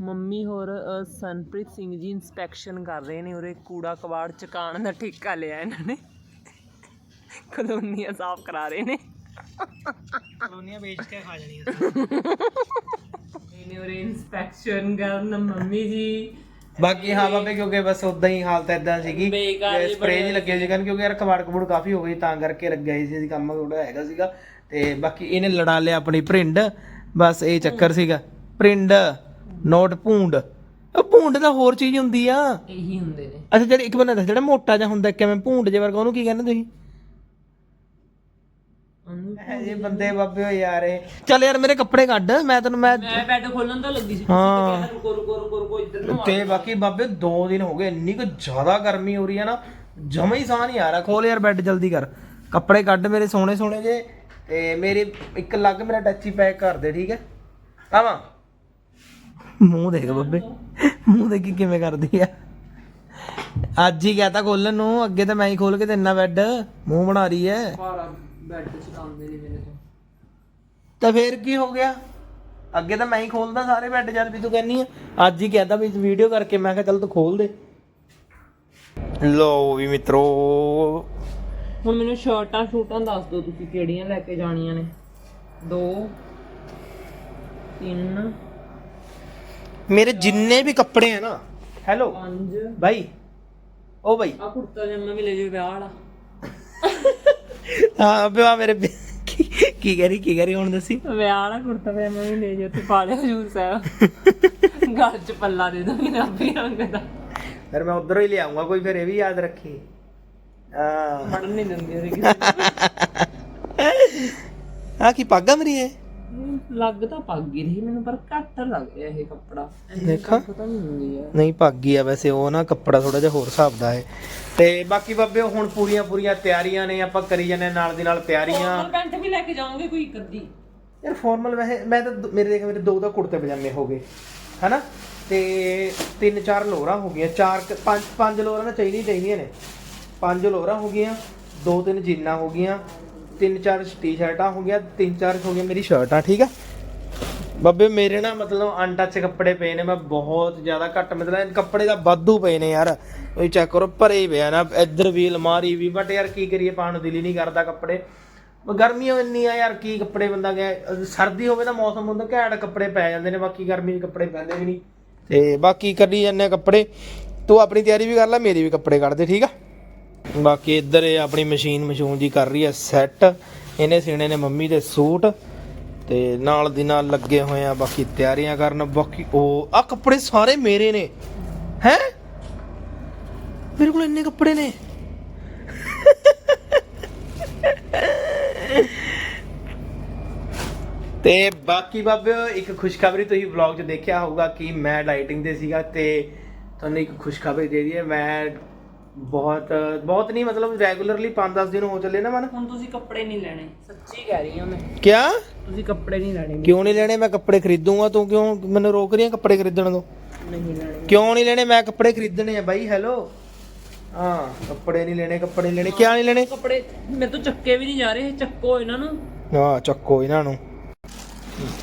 ਮੰਮੀ ਹੋਰ ਅ, ਸੰਪ੍ਰੀਤ ਸਿੰਘ ਜੀ ਇਨਸਪੈਕਸ਼ਨ ਕਰ ਰਹੇ ਨੇ ਉਰੇ ਕੂੜਾ ਕਬਾੜ ਚਕਾਣ ਦਾ ਠੇਕਾ ਲਿਆ ਇਹਨਾਂ ਨੇ। ਕਲੋਨੀਆਂ ਸਾਫ਼ ਕਰਾ ਰਹੇ ਨੇ। ਕਲੋਨੀਆਂ ਵੇਚ ਕੇ ਖਾ ਜਾਣੀਆਂ ਇਹਨੇ ਉਰੇ ਇਨਸਪੈਕਸ਼ਨ ਕਰਨ ਮੰਮੀ ਜੀ। ਬਾਕੀ ਹਾਂ ਬਾਬੇ ਕਿਉਂਕਿ ਬਸ ਉਦਾਂ ਹੀ ਹਾਲਤ ਇਦਾਂ ਸੀਗੀ। ਸਪਰੇਅ ਨਹੀਂ ਲੱਗੇ ਸੀ। ਕਰਨ ਕਿਉਂਕਿ ਯਾਰ ਕਬਾੜ ਕਬੂੜ ਕਾਫੀ ਹੋ ਗਈ ਤਾਂ ਕਰਕੇ ਲੱਗਿਆ ਹੀ ਸੀ ਕੰਮ ਥੋੜਾ ਹੈਗਾ ਸੀਗਾ। ਤੇ ਬਾਕੀ ਇਹਨੇ ਲੜਾ ਲਿਆ ਆਪਣੀ ਪ੍ਰਿੰਡ ਬਸ ਇਹ ਚੱਕਰ ਸੀਗਾ। ਪ੍ਰਿੰਡ ਨੋਟ ਭੂੰਡ। ਉਹ ਭੂੰਡ ਤਾਂ ਹੋਰ ਚੀਜ਼ ਹੁੰਦੀ ਆ। ਇਹੀ ਹੁੰਦੇ ਨੇ। ਅੱਛਾ ਜਿਹੜੇ ਇੱਕ ਬੰਦਾ ਦੱਸ ਜਿਹੜਾ ਮੋਟਾ ਜਿਹਾ ਹੁੰਦਾ ਕਿਵੇਂ ਭੂੰਡ ਜੇ ਵਰਗਾ ਉਹਨੂੰ ਕੀ ਕਹਿੰਦੇ ਤੁਸੀਂ? ਉਹਨੂੰ ਇਹ ਬੰਦੇ ਬਾਬੇ ਹੋ ਯਾਰ ਇਹ। ਚੱਲ ਯਾਰ ਮੇਰੇ ਕੱਪੜੇ ਕੱਢ ਮੈਂ ਤੈਨੂੰ ਮੈਂ ਮੈਂ ਬੈੱਡ ਖੋਲਣ ਤਾਂ ਲੱਗੀ ਸੀ ਹਾਂ। ਰੁਕੋ ਰੁਕੋ ਰੁਕੋ ਰੁਕੋ ਇੱਧਰ ਨੂੰ ਆ ਤੇ ਬਾਕੀ ਬਾਬੇ 2 ਦਿਨ ਹੋ ਗਏ ਇੰਨੀ ਕੁ ਜ਼ਿਆਦਾ ਗਰਮੀ ਹੋ ਰਹੀ ਹੈ ਨਾ ਜਮਾ ਹੀ ਸਾਹ ਨਹੀਂ ਆ ਰਿਹਾ। ਖੋਲ ਯਾਰ ਬੈੱਡ ਜਲਦੀ ਕਰ। ਕੱਪੜੇ ਕੱਢ ਮੇਰੇ ਸੋਹਣੇ ਸੋਹਣੇ ਜੇ ਤੇ ਮੇਰੇ ਇੱਕ ਲੱਗ ਮੇਰਾ ਟੱਚੀ ਪੈਕ ਕਰ ਦੇ ਠੀਕ ਹੈ? ਆਵਾਂ। ਮੂੰਹ ਦੇਖ ਬੱਬੇ। ਮੂੰਹ ਦੇਖ ਕੇ ਕਿਵੇਂ ਕਰਦੀ ਆ। ਅੱਜ ਹੀ ਕਹਤਾ ਖੋਲਣ ਨੂੰ ਅੱਗੇ ਤਾਂ ਮੈਂ ਹੀ ਖੋਲ ਕੇ ਦਿੰਨਾ ਬੈੱਡ ਮੂੰਹ ਬਣਾ ਰਹੀ ਐ। ਮੇਰੇ ਤੋਂ। ਤਾਂ ਫੇਰ ਕੀ ਹੋ ਗਿਆ? ਅੱਗੇ ਤਾਂ ਮੈਂ ਹੀ ਖੋਲਦਾ ਸਾਰੇ ਬੈੱਡ ਜਦ ਵੀ ਤੂੰ ਕਹਿੰਨੀ ਆ। ਅੱਜ ਹੀ ਕਹਤਾ ਵੀ ਵੀਡੀਓ ਕਰਕੇ ਮੈਂ ਕਿਹਾ ਚੱਲ ਤੂੰ ਖੋਲ ਦੇ। ਲੋ ਵੀ ਮਿੱਤਰੋ। ਹੁਣ ਮੈਨੂੰ ਸ਼ਰਟਾਂ ਸ਼ੂਟਾਂ ਦੱਸ ਦਿਓ ਤੁਸੀਂ ਕਿਹੜੀਆਂ ਲੈ ਕੇ ਜਾਣੀਆਂ ਨੇ। ਦੋ ਤਿੰਨ ਮੇਰੇ ਜਿੰਨੇ ਵੀ ਕੱਪੜੇ ਆ ਨਾ। ਹੈਲੋ। ਪੰਜ। ਭਾਈ ਓ ਭਾਈ ਆ ਕੁੜਤਾ ਜਮਾ ਵੀ ਲੈ ਜਾਓ ਵਿਆਹ ਵਾਲਾ। ਹਾਂ ਪਿਆ ਮੇਰੇ ਕੀ ਕੀ ਕਰੀ ਕੀ ਕਰੀ ਹੁਣ ਦੱਸੀ? ਵਿਆਹ ਵਾਲਾ ਕੁੜਤਾ ਪਜਾਮਾ ਵੀ ਲੈ ਜਾਓ ਤੇ ਪਾ ਲਿਓ ਹਜੂਰ ਸਾਹਿਬ। ਘਰ ਚ ਪੱਲਾ ਦੇ ਦੋਗੇ ਨਾ ਵੀ ਰੰਗ ਦਾ। ਫਿਰ ਮੈਂ ਉਧਰੋਂ ਹੀ ਲਿਆਉਂਗਾ ਕੋਈ ਫਿਰ ਇਹ ਵੀ ਯਾਦ ਰੱਖੀ। ਹਾਂ ਮੜਨ ਨਹੀਂ ਦਿੰਦੀ ਉਹਦੇ ਕਿਸੇ ਆ ਕੀ ਪਾਗਾ ਮੇਰੀ। ਲੱਗ ਤਾਂ ਪੱਗ ਹੀ ਰਹੀ ਮੈਨੂੰ ਪਰ ਘੱਟ ਲੱਗ ਰਿਹਾ ਇਹ ਕੱਪੜਾ। ਦੇਖਾਂ। ਪਤਾ ਨਹੀਂ ਹੁੰਦੀ ਆ। ਨਹੀਂ ਪੱਗੀ ਆ ਵੈਸੇ ਉਹ ਨਾ ਕੱਪੜਾ ਥੋੜਾ ਜਿਹਾ ਹੋਰ ਹਿਸਾਬ ਦਾ ਹੈ। ਤੇ ਬਾਕੀ ਬਾਬੇ ਹੁਣ ਪੂਰੀਆਂ ਪੂਰੀਆਂ ਤਿਆਰੀਆਂ ਨੇ ਆਪਾਂ ਕਰੀ ਜਾਂਦੇ ਹਾਂ ਨਾਲ ਦੀ ਨਾਲ ਤਿਆਰੀਆਂ। ਫਾਰਮਲ ਪੈਂਟ ਵੀ ਲੈ ਕੇ ਜਾਓਗੇ ਕੋਈ ਇੱਕ ਅੱਧੀ। ਯਾਰ ਫਾਰਮਲ ਵੈਸੇ ਮੈਂ ਤਾਂ ਦੋ- ਮੇਰੇ ਦੇਖ ਮੇਰੇ ਦੋ ਤਾਂ ਕੁੜਤੇ ਪਜਾਮੇ ਹੋ ਗਏ ਹਨਾ? ਤੇ ਤਿੰਨ ਚਾਰ ਲੋਰਾਂ ਹੋ ਗਈਆਂ ਚਾਰ ਕੁ- ਪੰਜ ਪੰਜ ਲੋਰਾਂ ਤਾਂ ਚਾਹੀਦੀਆਂ ਹੀ ਚਾਹੀਦੀਆਂ ਨੇ। ਪੰਜ ਲੋਰਾਂ ਹੋ ਗਈਆਂ ਦੋ ਤਿੰਨ ਜੀਨਾਂ ਹੋ ਗਈਆਂ ਤਿੰਨ ਚਾਰ ਟੀ-ਸ਼ਰਟਾਂ ਹੋ ਗਈਆਂ ਤਿੰਨ ਚਾਰ ਹੋ ਗਈਆਂ ਮੇਰੀ ਸ਼ਰਟਾਂ, ਠੀਕ ਆ? ਬੱਬੇ, ਮੇਰੇ ਨਾ ਮਤਲਬ ਅਨਟੱਚ ਕੱਪੜੇ ਪਏ ਨੇ, ਮੈਂ ਬਹੁਤ ਜ਼ਿਆਦਾ ਘੱਟ, ਮਤਲਬ ਕੱਪੜੇ ਦਾ ਵਾਧੂ ਪਏ ਨੇ ਯਾਰ। ਉਹ ਚੈੱਕ ਕਰੋ, ਭਰੇ ਹੀ ਪਿਆ ਨਾ, ਇੱਧਰ ਵੀ, ਅਲਮਾਰੀ ਵੀ ਬਟ ਯਾਰ ਕੀ ਕਰੀਏ, ਪਾਉਣ ਨੂੰ ਦਿਲ ਹੀ ਨਹੀਂ ਕਰਦਾ ਕੱਪੜੇ। ਬ- ਗਰਮੀਆਂ ਇੰਨੀ ਆ ਯਾਰ, ਕੀ ਕੱਪੜੇ ਬੰਦਾ ਗਿਆ ਸਰਦੀ ਹੋਵੇ ਤਾਂ ਮੌਸਮ ਹੁੰਦਾ, ਘੈਂਟ ਕੱਪੜੇ ਪੈ ਜਾਂਦੇ ਨੇ, ਬਾਕੀ ਗਰਮੀ 'ਚ ਕੱਪੜੇ ਪੈਂਦੇ ਵੀ ਨਹੀਂ। ਤੇ ਬਾਕੀ ਕੱਢੀ ਜਾਂਦੇ ਆ ਕੱਪੜੇ। ਤੂੰ ਆਪਣੀ ਤਿਆਰੀ ਵੀ ਕਰ ਲੈ, ਮੇਰੀ ਵੀ ਕੱਪੜੇ ਕੱਢ ਦੇ, ਠੀਕ ਆ? ਬਾਕੀ ਇੱਧਰ ਇਹ ਆਪਣੀ ਮਸ਼ੀਨ ਮਸ਼ੂਨ ਜੀ ਕਰ ਰਹੀ ਹੈ ਸੈੱਟ ਇਹਨੇ ਸੀਣੇ ਨੇ ਮੰਮੀ ਦੇ ਸੂਟ। ਤੇ ਨਾਲ ਦੀ ਨਾਲ ਲੱਗੇ ਹੋਏ ਆ ਬਾਕੀ ਤਿਆਰੀਆਂ ਕਰਨ। ਬਾਕੀ ਉਹ ਆ ਕੱਪੜੇ ਸਾਰੇ ਮੇਰੇ ਨੇ। ਹੈ? ਮੇਰੇ ਕੋਲ ਇੰਨੇ ਕੱਪੜੇ ਨੇ। ਤੇ ਬਾਕੀ ਬਾਬਿਓ, ਇੱਕ ਖੁਸ਼ਖਬਰੀ ਤੁਸੀਂ ਵਲੌਗ 'ਚ ਦੇਖਿਆ ਹੋਊਗਾ ਕਿ ਮੈਂ ਲਾਈਟਿੰਗ ਤੇ ਸੀਗਾ ਤੇ ਤੁਹਾਨੂੰ ਇੱਕ ਖੁਸ਼ਖਬਰੀ ਦੇ ਦਈਏ। ਮੈਂ ਬਹੁਤ ਬਹੁਤ ਨਹੀਂ ਮਤਲਬ ਰੈਗੂਲਰਲੀ 5-10 ਦਿਨ ਹੋ ਚੱਲੇ ਨਾ ਮਨ। ਹੁਣ ਤੁਸੀਂ ਕੱਪੜੇ ਨਹੀਂ ਲੈਣੇ। ਸੱਚੀ ਕਹਿ ਰਹੀ ਹਾਂ ਮੈਂ। ਕਿਆ? ਤੁਸੀਂ ਕੱਪੜੇ ਨਹੀਂ ਲੈਣੇ ਕਿਉਂ ਨਹੀਂ ਲੈਣੇ? ਮੈਂ ਕੱਪੜੇ ਖਰੀਦੂੰਗਾ ਤੂੰ ਕਿਉਂ ਮੈਨੂੰ ਰੋਕ ਰਹੀ ਹੈ ਕੱਪੜੇ ਖਰੀਦਣ ਤੋਂ ਨਹੀਂ ਲੈਣੇ। ਕਿਉਂ ਨਹੀਂ ਲੈਣੇ? ਮੈਂ ਕੱਪੜੇ ਖਰੀਦਣੇ ਆ ਬਾਈ ਹੈਲੋ ਹਾਂ ਕੱਪੜੇ ਨਹੀਂ ਲੈਣੇ ਕੱਪੜੇ ਨਹੀਂ ਲੈਣੇ। ਕਿਆ ਨਹੀਂ ਲੈਣੇ? ਕੱਪੜੇ ਮੇਰੇ ਤੋਂ ਚੱਕੇ ਵੀ ਨਹੀਂ ਜਾ ਰਹੇ ਚੱਕੋ ਇਹਨਾਂ ਨੂੰ। ਹਾਂ ਚੱਕੋ ਇਹਨਾਂ ਨੂੰ।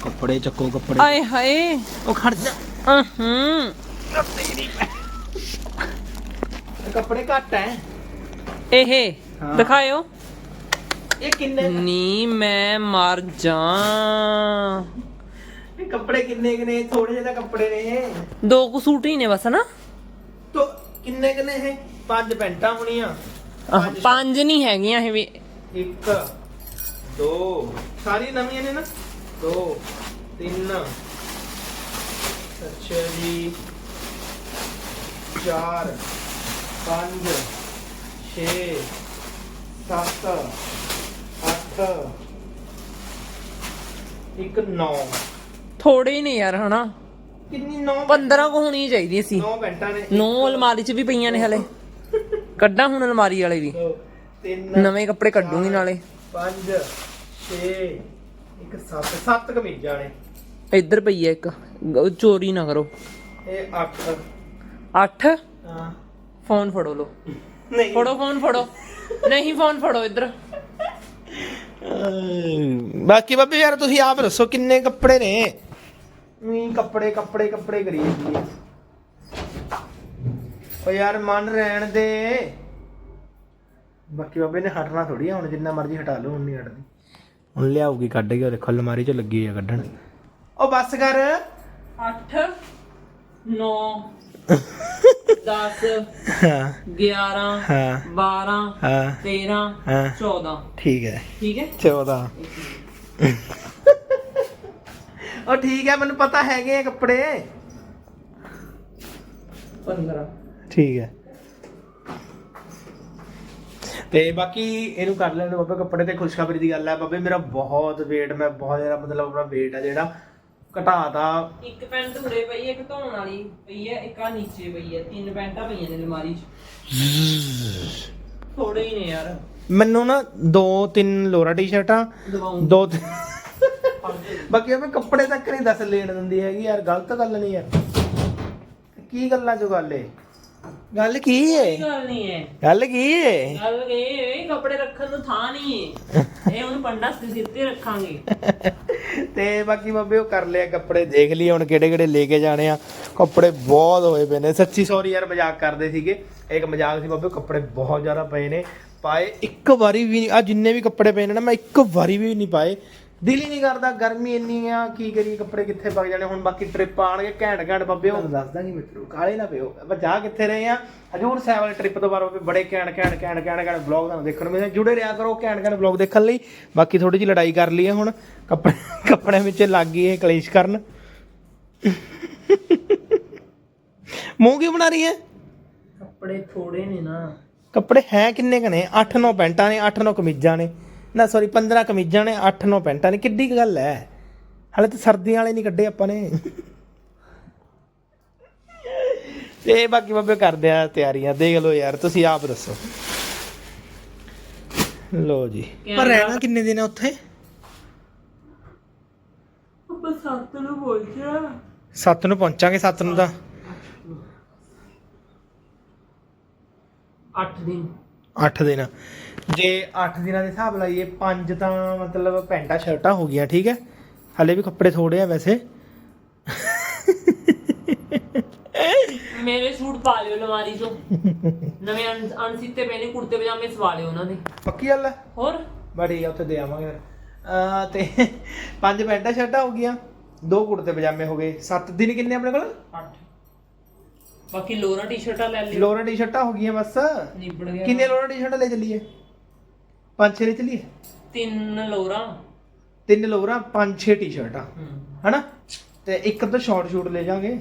ਕੱਪੜੇ ਚੱਕੋ ਕੱਪੜੇ। ਆਏ ਹਾਏ। ਉਹ ਖੜ ਜਾ। ਅਹੰ ਕੱਪੜੇ ਘੱਟ ਐ। ਇਹ ਹਾਂ। ਦਿਖਾਇਓ। ਇਹ ਕਿੰਨੇ ਨੀ ਮੈਂ ਮਰ ਜਾ ਇਹ ਕੱਪੜੇ ਕਿੰਨੇ ਕਿਨੇ ਥੋੜੇ ਜਿਹੇ ਤਾਂ ਕੱਪੜੇ ਨੇ। ਇਹ ਦੋ ਕੁ ਸੂਟ ਹੀ ਨੇ ਬਸ ਨਾ ਤੋ ਕਿੰਨੇ ਕਿਨੇ ਇਹ? ਪੰਜ ਪੈਂਟਾਂ ਹੋਣੀਆਂ। ਆਹ, ਪੰਜ ਨਹੀਂ ਹੈਗੀਆਂ ਇਹ ਵੀ। ਇੱਕ ਦੋ। ਸਾਰੀ ਨਵੀਆਂ ਨੇ ਨਾ? ਦੋ ਤਿੰਨ। ਅੱਛਾ ਜੀ। ਚਾਰ। ਪੰਜ ਛੇ ਸੱਤ ਅੱਠ ਇੱਕ ਨੌ। ਥੋੜੇ ਹੀ ਨੇ ਯਾਰ ਹਨਾ? ਕਿੰਨੀ ਨੌ 15 ਕੁ ਹੋਣੀ ਚਾਹੀਦੀ ਸੀ। ਨੌ ਪੈਂਟਾਂ ਨੇ ਨੌ ਅਲਮਾਰੀ 'ਚ ਵੀ ਪਈਆਂ ਨੇ ਹਲੇ। ਕੱਢਾਂ ਹੁਣ ਅਲਮਾਰੀ ਵਾਲੇ ਵੀ। ਨਵੇਂ ਕੱਪੜੇ ਕੱਢੂਗੀ ਨਾਲੇ। ਪੰਜ ਛੇ ਇੱਕ ਸੱਤ ਸੱਤ ਕਮੀਜ਼ਾਂ ਨੇ। ਇੱਧਰ ਪਈ ਹੈ ਇੱਕ। ਚੋਰੀ ਨਾ ਕਰੋ। ਇਹ ਅੱਠ। 8 ਹਾਂ। ਫੋਨ ਫੜੋ ਲੋ। ਨਹੀਂ। ਫੜੋ ਫੋਨ ਫੜੋ। ਨਹੀਂ ਫੋਨ ਫੜੋ ਇੱਧਰ। ਬਾਕੀ ਬਾਬੇ ਯਾਰ ਤੁਸੀਂ ਆਪ ਦੱਸੋ ਕਿੰਨੇ ਕੱਪੜੇ ਨੇ? ਵੀ ਕੱਪੜੇ ਕੱਪੜੇ ਕੱਪੜੇ ਕਰੀ ਜਾਂਦੀ ਹੈ ਓ ਯਾਰ ਮਨ ਰਹਿਣ ਦੇ। ਬਾਕੀ ਬਾਬੇ ਨੇ ਹਟਣਾ ਥੋੜੀ ਹੁਣ ਜਿੰਨਾ ਮਰਜ਼ੀ ਹਟਾ ਲਓ ਹੁਣ ਨਹੀਂ ਹਟਦੀ। ਹੁਣ ਲਿਆਉਗੀ ਕੱਢ ਕੇ ਉਹ ਦੇਖੋ ਅਲਮਾਰੀ ਚ ਲੱਗੀ ਆ ਕੱਢਣ। ਉਹ ਬੱਸ ਕਰ। 8 9 10 ਹਾਂ। 11 ਹਾਂ। 12 ਹਾਂ। 13 ਹਾਂ। 14 ਠੀਕ ਹੈ। ਠੀਕ ਹੈ? 14 ਉਹ ਠੀਕ ਹੈ ਮੈਨੂੰ ਪਤਾ ਹੈਗੇ ਆ ਕੱਪੜੇ। 15 ਠੀਕ ਹੈ। ਤੇ ਬਾਕੀ ਇਹਨੂੰ ਕਰ ਲੈਣ ਬਾਬੇ ਕੱਪੜੇ ਤੇ ਖੁਸ਼ਖਬਰੀ ਦੀ ਗੱਲ ਹੈ। ਬਾਬੇ ਮੇਰਾ ਬਹੁਤ weight ਮੈਂ ਬਹੁਤ ਜ਼ਿਆਦਾ ਮਤਲਬ ਆਪਣਾ weight ਹੈ ਜਿਹੜਾ। ਘਟਾਤਾ। ਇੱਕ ਪੈਂਟ ਉਰੇ ਪਈ ਹੈ ਇੱਕ ਧੋਣ ਵਾਲੀ ਪਈ ਹੈ ਇੱਕ ਆ ਨੀਚੇ ਪਈ ਹੈ। ਤਿੰਨ ਪੈਂਟਾਂ ਪਈਆਂ ਨੇ ਅਲਮਾਰੀ 'ਚ। ਥੋੜੇ ਹੀ ਨੇ ਯਾਰ। ਮੈਨੂੰ ਨਾ ਦੋ ਤਿੰਨ ਲੋਰਾ ਟੀ-ਸ਼ਰਟਾਂ ਦਵਾਉਂ ਦੋ ਤਿੰਨ- ਬਾਕੀ ਉਹ ਕੱਪੜੇ ਤੱਕ ਨਹੀਂ ਦੱਸ ਲੈਣ ਦਿੰਦੀ ਹੈਗੀ ਯਾਰ ਗਲਤ ਗੱਲ ਨਹੀਂ ਯਾਰ ਕੀ ਗੱਲਾਂ ਚੋਂ ਗੱਲ ਏ? ਗੱਲ ਕੀ ਏ? ਗੱਲ ਨਹੀਂ ਹੈ ਗੱਲ ਕੀ ਏ? ਗੱਲ ਇਹ ਹੈ ਕੱਪੜੇ ਰੱਖਣ ਨੂੰ ਥਾਂ ਨਹੀਂ ਹੈ ਇਹ ਹੁਣ ਪੰਡਾ ਤੇ ਰੱਖਾਂਗੇ। ਤੇ ਬਾਕੀ ਬਾਬੇ ਉਹ ਕਰ ਲਿਆ ਕੱਪੜੇ ਦੇਖ ਲਈ ਹੁਣ ਕਿਹੜੇ ਕਿਹੜੇ ਲੈ ਕੇ ਜਾਣੇ ਆ। ਕੱਪੜੇ ਬਹੁਤ ਹੋਏ ਪਏ ਨੇ। ਸੱਚੀ ਸੌਰੀ ਯਾਰ ਮਜ਼ਾਕ ਕਰਦੇ ਸੀਗੇ। ਇੱਕ ਮਜ਼ਾਕ ਸੀ ਬਾਬੇ ਕੱਪੜੇ ਬਹੁਤ ਜ਼ਿਆਦਾ ਪਏ ਨੇ। ਪਾਏ ਇੱਕ ਵਾਰੀ ਵੀ ਨਹੀਂ ਆ ਜਿੰਨੇ ਵੀ ਕੱਪੜੇ ਪਏ ਨੇ ਨਾ ਮੈਂ ਇੱਕ ਵਾਰੀ ਵੀ ਨਹੀਂ ਪਾਏ। ਦਿਲ ਹੀ ਨਹੀਂ ਕਰਦਾ ਗਰਮੀ ਇੰਨੀ ਆ ਕੀ ਕਰੀਏ ਕੱਪੜੇ ਕਿੱਥੇ ਪੱਕ ਜਾਣੇ ਹੁਣ ਬਾਕੀ ਟ੍ਰਿਪ ਆਣਗੇ ਘੈਂਟ ਘੈਂਟ ਬਾਬੇ ਉਹ ਦੱਸਦਾ ਨਹੀਂ ਮਿੱਤਰੋ ਕਾਲੇ ਨਾ ਪਿਓ। ਆਪਾਂ ਜਾ ਕਿੱਥੇ ਰਹੇ ਆ? ਹਜੂਰ ਸਾਹਿਬ ਵਾਲੇ ਟ੍ਰਿਪ ਤੋਂ ਬਾਅਦ ਬਾਬੇ ਬੜੇ ਘੈਂਟ ਘੈਂਟ ਘੈਂਟ ਘੈਂਟ ਘੈਂਟ ਵਲੌਗ ਤੁਹਾਨੂੰ ਦੇਖਣ ਨੂੰ ਮਿਲਦੇ ਜੁੜੇ ਰਿਹਾ ਕਰੋ ਘੈਂਟ ਘੈਂਟ ਵਲੌਗ ਦੇਖਣ ਲਈ। ਬਾਕੀ ਥੋੜੀ ਜਿਹੀ ਲੜਾਈ ਕਰ ਲਈ ਹੈ ਹੁਣ। ਕੱਪੜੇ ਕੱਪੜਿਆਂ ਵਿੱਚ ਲੱਗ ਗਈ ਇਹ ਕਲੇਸ਼ ਕਰਨ। ਮੂੰਹ ਕੀ ਬਣਾ ਰਹੀ ਹੈ? ਕੱਪੜੇ ਥੋੜੇ ਨੇ ਨਾ। ਕੱਪੜੇ ਹੈ ਕਿੰਨੇ ਕਨੇ 8-9 ਪੈਂਟਾਂ ਨੇ 8-9 ਕਮੀਜ਼ਾਂ ਨੇ। ਨਾ ਸੌਰੀ 15 ਕਮੀਜ਼ਾਂ ਨੇ 8-9 ਪੈਂਟਾਂ ਨੇ। ਕਿੱਡੀ ਕੁ ਗੱਲ ਹੈ ਹਲੇ ਤਾਂ ਸਰਦੀਆਂ ਵਾਲੇ ਨਹੀਂ ਕੱਢੇ ਆਪਾਂ ਨੇ। ਤੇ ਬਾਕੀ ਬਾਬੇ ਕਰਦੇ ਆ ਤਿਆਰੀਆਂ। ਦੇਖ ਲਓ ਯਾਰ ਤੁਸੀਂ ਆਪ ਦੱਸੋ। ਲੋ ਜੀ। ਪਰ ਰਹਿਣਾ ਕਿੰਨੇ ਦਿਨ ਆ ਉੱਥੇ? ਆਪਾਂ ਸੱਤ ਨੂੰ ਪਹੁੰਚਿਆ। 7 ਨੂੰ ਪਹੁੰਚਾਂਗੇ 7 ਨੂੰ ਤਾਂ। 8 ਦਿਨ। 8 ਦਿਨ। ਜੇ 8 ਦਿਨਾਂ ਦੇ ਹਿਸਾਬ ਲਾਈਏ 5 ਤਾਂ ਮਤਲਬ ਪੈਂਟਾਂ ਸ਼ਰਟਾਂ ਹੋ ਗਈਆਂ ਠੀਕ ਹੈ? ਹਲੇ ਵੀ ਕੱਪੜੇ ਥੋੜੇ ਆ ਵੈਸੇ। ਮੇਰੇ ਸੂਟ ਪਾ ਲਿਓ ਲਮਾਰੀ ਚੋਂ। ਨਵੇਂ ਅਣ- ਅਣਸੀਤੇ ਪਏ ਨੇ ਕੁੜਤੇ ਪਜਾਮੇ ਸਵਾ ਲਿਓ ਉਹਨਾਂ ਦੇ। ਪੱਕੀ ਗੱਲ ਹੈ? ਹੋਰ? ਬੜੀ ਆ ਉੱਥੇ ਦੇ ਆਵਾਂਗੇ ਫਿਰ। ਅਹ ਤੇ ਪੰਜ ਪੈਂਟਾਂ ਸ਼ਰਟਾਂ ਹੋ ਗਈਆਂ ਦੋ ਕੁੜਤੇ ਪਜਾਮੇ ਹੋ ਗਏ। ਸੱਤ ਦਿਨ ਕਿੰਨੇ ਆਪਣੇ ਕੋਲ? 8 ਬਾਕੀ ਲੋਰਾਂ ਟੀ-ਸ਼ਰਟਾਂ ਲੈ ਲਿਓ। ਲੋਰਾਂ ਟੀ-ਸ਼ਰਟਾਂ ਹੋ ਗਈਆਂ ਬਸ। ਨਿਬੜ ਗਿਆ। ਕਿੰਨੇ ਲੋਰਾਂ ਟੀ-ਸ਼ਰਟਾਂ ਲੈ ਚੱਲੀਏ? ਪੰਜ ਛੇ ਲੈ ਚੱਲੀਏ? ਤਿੰਨ ਲੋਰਾਂ। ਤਿੰਨ ਲੋਰਾਂ ਪੰਜ ਛੇ ਟੀ-ਸ਼ਰਟਾਂ। ਹਨਾ? ਤੇ ਇੱਕ ਤਾਂ ਸ਼ਾਰਟ ਸ਼ੂਟ ਲੈ ਜਾਾਂਗੇ।